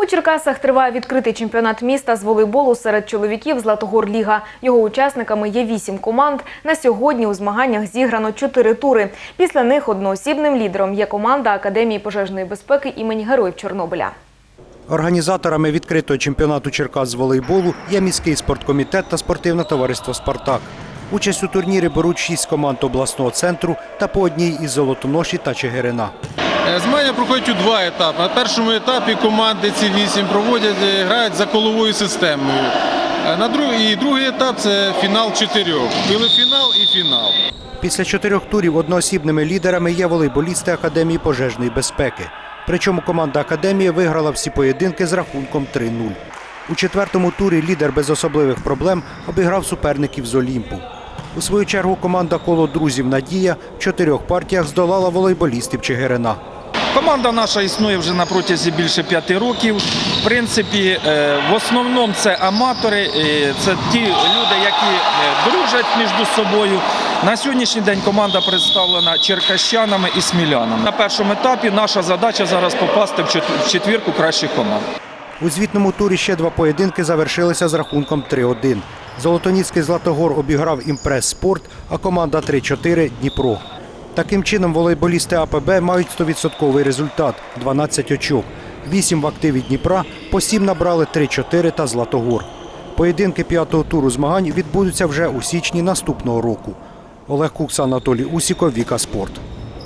У Черкасах триває відкритий чемпіонат міста з волейболу серед чоловіків Златогор Ліга. Його учасниками є вісім команд. На сьогодні у змаганнях зіграно чотири тури. Після них одноосібним лідером є команда Академії пожежної безпеки імені Героїв Чорнобиля. Організаторами відкритого чемпіонату Черкас з волейболу є міський спорткомітет та спортивне товариство Спартак. Участь у турнірі беруть шість команд обласного центру та по одній із Золотоноші та Чигирина. Е, Змагання проходять у два етапи. На першому етапі команди ці вісім проводять, е, грають за коловою системою. Е, На другий, і другий етап це фінал чотирьох. Півфінал і фінал. Після чотирьох турів одноосібними лідерами є волейболісти Академії пожежної безпеки. Причому команда Академії виграла всі поєдинки з рахунком 3-0. У четвертому турі лідер без особливих проблем обіграв суперників з Олімпу. У свою чергу команда коло друзів Надія в чотирьох партіях здолала волейболістів Чигирина. Команда наша існує вже на протязі більше п'яти років. В принципі, е, в основному це аматори, це ті люди, які е, дружать між собою. На сьогоднішній день команда представлена черкащанами і смілянами. На першому етапі наша задача зараз попасти в четвірку кращих команд. У звітному турі ще два поєдинки завершилися з рахунком 3-1. Золотоніцький Златогор обіграв імпрес спорт, а команда 3-4 Дніпро. Таким чином, волейболісти АПБ мають 100% результат 12 очок. 8 в активі Дніпра, по 7 набрали 3-4 та Златогор. Поєдинки п'ятого туру змагань відбудуться вже у січні наступного року. Олег Кукса, Анатолій Усіков, Віка Спорт.